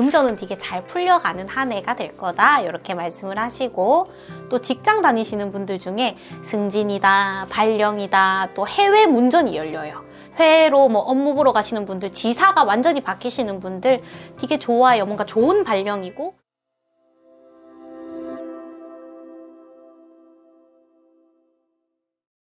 금전은 되게 잘 풀려가는 한 해가 될 거다. 이렇게 말씀을 하시고 또 직장 다니시는 분들 중에 승진이다, 발령이다, 또 해외 문전이 열려요. 해외로 뭐 업무 보러 가시는 분들, 지사가 완전히 바뀌시는 분들 되게 좋아요. 뭔가 좋은 발령이고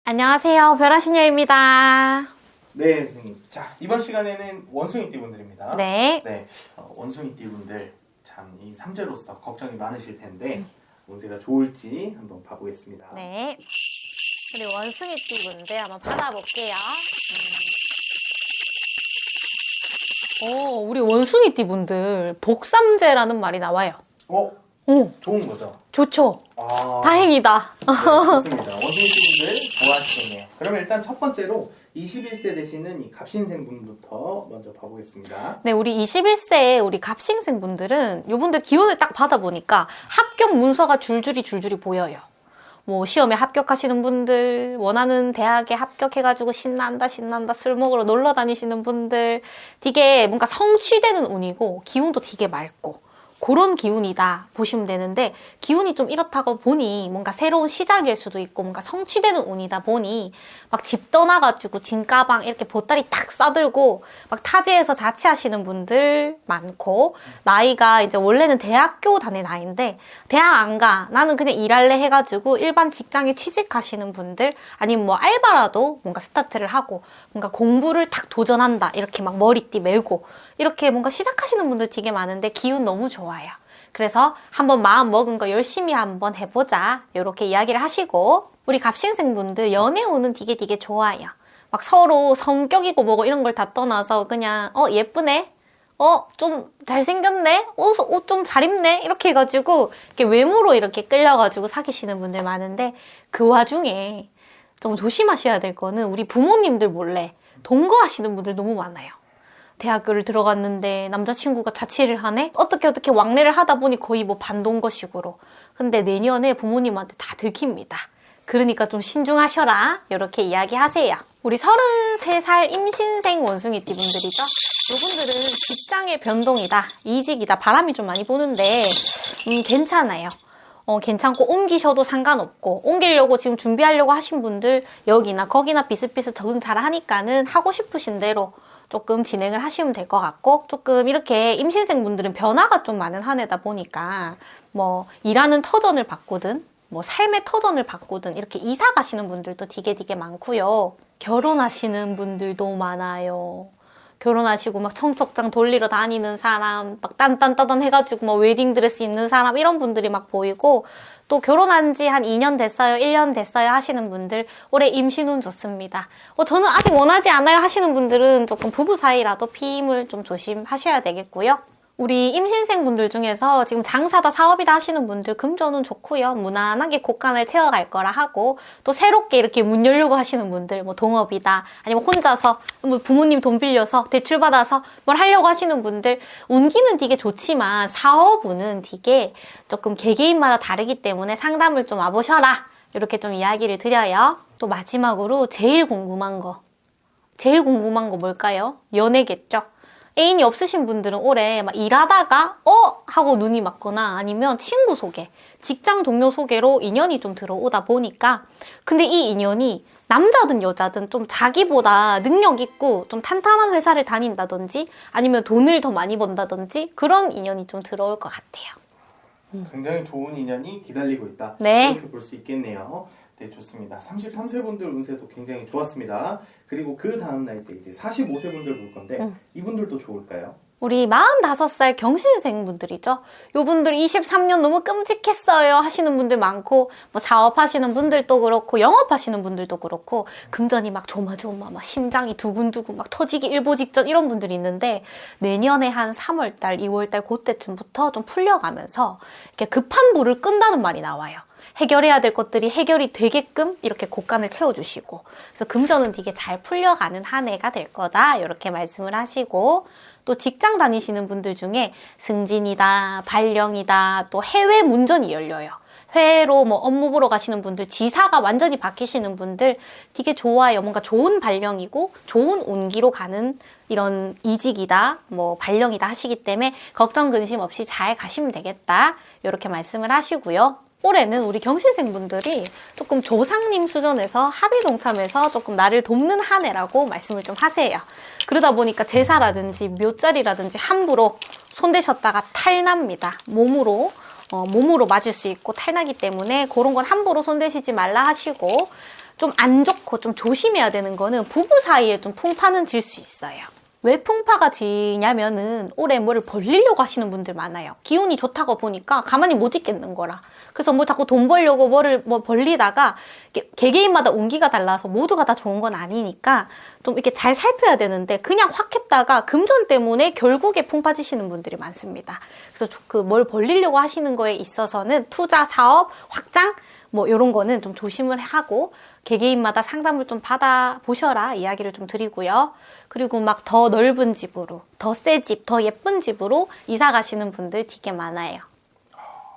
안녕하세요. 별아신녀입니다. 네, 선생님. 자, 이번 시간에는 원숭이 띠 분들입니다. 네. 네, 어, 원숭이 띠 분들 참 이 삼재로서 걱정이 많으실 텐데 운세가 좋을지 한번 봐보겠습니다. 네. 우리 원숭이띠 분들 한번 받아볼게요. 음. 오, 우리 원숭이띠 분들 복삼재라는 말이 나와요. 어, 오, 좋은 거죠? 좋죠. 아, 다행이다. 네, 좋습니다. 원숭이띠 분들 좋아하시겠네요. 그러면 일단 첫 번째로 21세 되시는 이 갑신생 분부터 먼저 봐보겠습니다. 네, 우리 21세 우리 갑신생 분들은 요분들 기운을 딱 받아보니까 합격 문서가 줄줄이 줄줄이 보여요. 뭐 시험에 합격하시는 분들, 원하는 대학에 합격해가지고 신난다 신난다 술 먹으러 놀러 다니시는 분들 되게 뭔가 성취되는 운이고 기운도 되게 맑고 그런 기운이다 보시면 되는데 기운이 좀 이렇다고 보니 뭔가 새로운 시작일 수도 있고 뭔가 성취되는 운이다 보니 막 집 떠나가지고 진가방 이렇게 보따리 딱 싸들고 막 타지에서 자취하시는 분들 많고 나이가 이제 원래는 대학교 다닐 나이인데 대학 안 가. 나는 그냥 일할래 해가지고 일반 직장에 취직하시는 분들 아니면 뭐 알바라도 뭔가 스타트를 하고 뭔가 공부를 탁 도전한다. 이렇게 막 머리띠 메고 이렇게 뭔가 시작하시는 분들 되게 많은데 기운 너무 좋아요. 그래서 한번 마음 먹은 거 열심히 한번 해보자. 이렇게 이야기를 하시고 우리 갑신생분들 연애 운은 되게 되게 좋아요. 막 서로 성격이고 뭐고 이런 걸 다 떠나서 그냥 어 예쁘네 어, 좀 잘생겼네? 옷, 옷 좀 잘 입네? 이렇게 해가지고, 이렇게 외모로 이렇게 끌려가지고 사귀시는 분들 많은데, 그 와중에 좀 조심하셔야 될 거는 우리 부모님들 몰래 동거하시는 분들 너무 많아요. 대학교를 들어갔는데 남자친구가 자취를 하네? 어떻게 어떻게 왕래를 하다 보니 거의 뭐 반동거식으로. 근데 내년에 부모님한테 다 들킵니다. 그러니까 좀 신중하셔라. 이렇게 이야기하세요. 우리 33살 임신생 원숭이띠 분들이죠. 이분들은 직장의 변동이다, 이직이다, 바람이 좀 많이 부는데, 음, 괜찮아요. 어, 괜찮고 옮기셔도 상관없고 옮기려고 지금 준비하려고 하신 분들 여기나 거기나 비슷비슷 적응 잘 하니까는 하고 싶으신 대로 조금 진행을 하시면 될 것 같고 조금 이렇게 임신생 분들은 변화가 좀 많은 한 해다 보니까 뭐 일하는 터전을 바꾸든 뭐 삶의 터전을 바꾸든 이렇게 이사 가시는 분들도 되게 되게 많고요. 결혼하시는 분들도 많아요. 결혼하시고 막 청첩장 돌리러 다니는 사람, 막 딴딴따단 해가지고 뭐 웨딩드레스 입는 사람 이런 분들이 막 보이고 또 결혼한 지 한 2년 됐어요, 1년 됐어요 하시는 분들 올해 임신운 좋습니다. 어, 저는 아직 원하지 않아요 하시는 분들은 조금 부부 사이라도 피임을 좀 조심하셔야 되겠고요. 우리 임신생 분들 중에서 지금 장사다 사업이다 하시는 분들 금전은 좋고요. 무난하게 곳간을 채워갈 거라 하고 또 새롭게 이렇게 문 열려고 하시는 분들 뭐 동업이다 아니면 혼자서 뭐 부모님 돈 빌려서 대출 받아서 뭘 하려고 하시는 분들 운기는 되게 좋지만 사업운은 되게 조금 개개인마다 다르기 때문에 상담을 좀 와보셔라 이렇게 좀 이야기를 드려요. 또 마지막으로 제일 궁금한 거 제일 궁금한 거 뭘까요? 연애겠죠. 애인이 없으신 분들은 올해 막 일하다가 어 하고 눈이 맞거나 아니면 친구 소개, 직장 동료 소개로 인연이 좀 들어오다 보니까 근데 이 인연이 남자든 여자든 좀 자기보다 능력 있고 좀 탄탄한 회사를 다닌다든지 아니면 돈을 더 많이 번다든지 그런 인연이 좀 들어올 것 같아요. 굉장히 좋은 인연이 기다리고 있다. 네. 이렇게 볼 수 있겠네요. 네, 좋습니다. 33세 분들 운세도 굉장히 좋았습니다. 그리고 그 다음 나이 때 이제 45세 분들 볼 건데 음. 이분들도 좋을까요? 우리 45살 경신생 분들이죠. 요분들 23년 너무 끔찍했어요 하시는 분들 많고, 뭐 사업하시는 분들도 그렇고, 영업하시는 분들도 그렇고, 금전이 막 조마조마, 막 심장이 두근두근 막 터지기 일보 직전 이런 분들이 있는데, 내년에 한 3월 달, 2월 달 그때쯤부터 좀 풀려가면서, 이렇게 급한 불을 끈다는 말이 나와요. 해결해야 될 것들이 해결이 되게끔 이렇게 곳간을 채워주시고 그래서 금전은 되게 잘 풀려가는 한 해가 될 거다 이렇게 말씀을 하시고 또 직장 다니시는 분들 중에 승진이다 발령이다 또 해외 문전이 열려요 회로 뭐 업무 보러 가시는 분들, 지사가 완전히 바뀌시는 분들 되게 좋아요. 뭔가 좋은 발령이고 좋은 운기로 가는 이런 이직이다, 뭐 발령이다 하시기 때문에 걱정 근심 없이 잘 가시면 되겠다. 이렇게 말씀을 하시고요. 올해는 우리 경신생분들이 조금 조상님 수전에서 합의 동참해서 조금 나를 돕는 한 해라고 말씀을 좀 하세요. 그러다 보니까 제사라든지 묘자리라든지 함부로 손대셨다가 탈납니다. 몸으로 어, 몸으로 맞을 수 있고 탈나기 때문에 그런 건 함부로 손대시지 말라 하시고 좀 안 좋고 좀 조심해야 되는 거는 부부 사이에 좀 풍파는 질 수 있어요. 왜 풍파가 지냐면은 올해 뭐를 벌리려고 하시는 분들 많아요. 기운이 좋다고 보니까 가만히 못 있겠는 거라. 그래서 뭐 자꾸 돈 벌려고 뭐를 뭐 벌리다가 개개인마다 운기가 달라서 모두가 다 좋은 건 아니니까 좀 이렇게 잘 살펴야 되는데 그냥 확 했다가 금전 때문에 결국에 풍파지시는 분들이 많습니다. 그래서 그 뭘 벌리려고 하시는 거에 있어서는 투자, 사업, 확장 뭐 이런 거는 좀 조심을 하고 개개인마다 상담을 좀 받아 보셔라 이야기를 좀 드리고요. 그리고 막 더 넓은 집으로, 더 새 집, 더 예쁜 집으로 이사 가시는 분들 되게 많아요.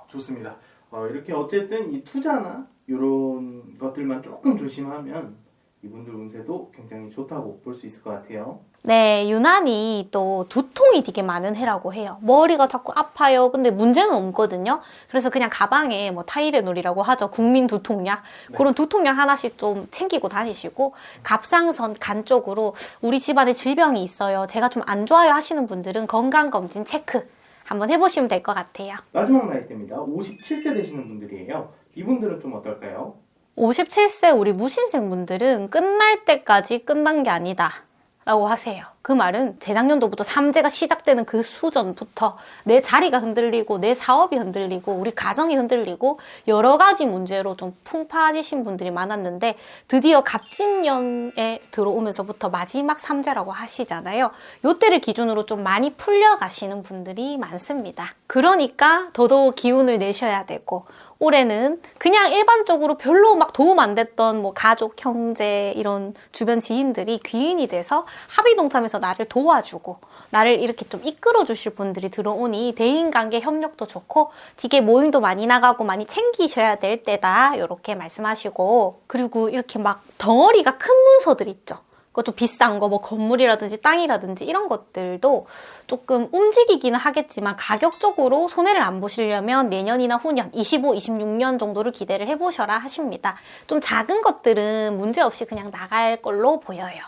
좋습니다. 어, 이렇게 어쨌든 이 투자나 이런 것들만 조금 조심하면 이분들 운세도 굉장히 좋다고 볼 수 있을 것 같아요. 네, 유난히 또 두통이 되게 많은 해라고 해요. 머리가 자꾸 아파요. 근데 문제는 없거든요. 그래서 그냥 가방에 뭐 타이레놀이라고 하죠. 국민 두통약. 네. 그런 두통약 하나씩 좀 챙기고 다니시고 갑상선 간 쪽으로 우리 집안에 질병이 있어요. 제가 좀 안 좋아요 하시는 분들은 건강검진 체크 한번 해보시면 될 것 같아요. 마지막 나이대입니다. 57세 되시는 분들이에요. 이분들은 좀 어떨까요? 57세 우리 무신생 분들은 끝날 때까지 끝난 게 아니다. 라고 하세요. 그 말은 재작년도부터 삼재가 시작되는 그 수전부터 내 자리가 흔들리고 내 사업이 흔들리고 우리 가정이 흔들리고 여러 가지 문제로 좀 풍파지신 분들이 많았는데 드디어 갑진년에 들어오면서부터 마지막 삼재라고 하시잖아요. 요때를 기준으로 좀 많이 풀려가시는 분들이 많습니다. 그러니까 더더욱 기운을 내셔야 되고 올해는 그냥 일반적으로 별로 막 도움 안 됐던 뭐 가족, 형제 이런 주변 지인들이 귀인이 돼서 합의 동참해서 나를 도와주고 나를 이렇게 좀 이끌어 주실 분들이 들어오니 대인 관계 협력도 좋고 되게 모임도 많이 나가고 많이 챙기셔야 될 때다 이렇게 말씀하시고 그리고 이렇게 막 덩어리가 큰 문서들 있죠. 그거 좀 비싼 거, 뭐 건물이라든지 땅이라든지 이런 것들도 조금 움직이기는 하겠지만 가격적으로 손해를 안 보시려면 내년이나 후년, 25, 26년 정도를 기대를 해보셔라 하십니다. 좀 작은 것들은 문제없이 그냥 나갈 걸로 보여요.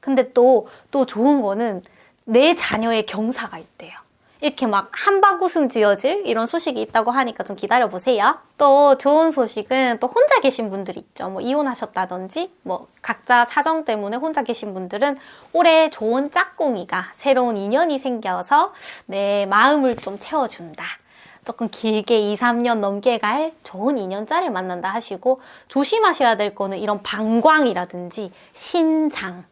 근데 또, 또 좋은 거는 내 자녀의 경사가 있대요. 이렇게 막 한바구음 지어질 이런 소식이 있다고 하니까 좀 기다려 보세요. 또 좋은 소식은 또 혼자 계신 분들 있죠. 뭐 이혼하셨다든지 뭐 각자 사정 때문에 혼자 계신 분들은 올해 좋은 짝꿍이가 새로운 인연이 생겨서 내 마음을 좀 채워준다. 조금 길게 2, 3년 넘게 갈 좋은 인연자를 만난다 하시고 조심하셔야 될 거는 이런 방광이라든지 신장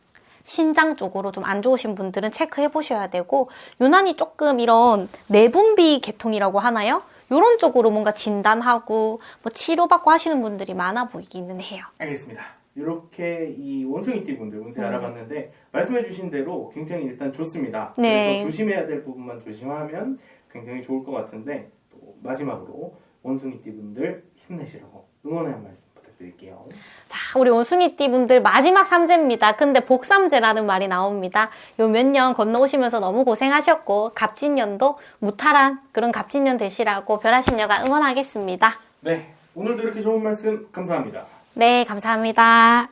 신장 쪽으로 좀 안 좋으신 분들은 체크해 보셔야 되고 유난히 조금 이런 내분비 계통이라고 하나요? 이런 쪽으로 뭔가 진단하고 뭐 치료받고 하시는 분들이 많아 보이기는 해요. 알겠습니다. 이렇게 이 원숭이띠 분들 운세 네. 알아봤는데 말씀해주신 대로 굉장히 일단 좋습니다. 네. 그래서 조심해야 될 부분만 조심하면 굉장히 좋을 것 같은데 또 마지막으로 원숭이띠 분들 힘내시라고 응원의 한 말씀 부탁드릴게요. 자, 우리 원숭이띠 분들 마지막 삼재입니다. 근데 복삼재라는 말이 나옵니다. 요 몇 년 건너오시면서 너무 고생하셨고 갑진년도 무탈한 그런 갑진년 되시라고 별하신여가 응원하겠습니다. 네, 오늘도 이렇게 좋은 말씀 감사합니다. 네, 감사합니다.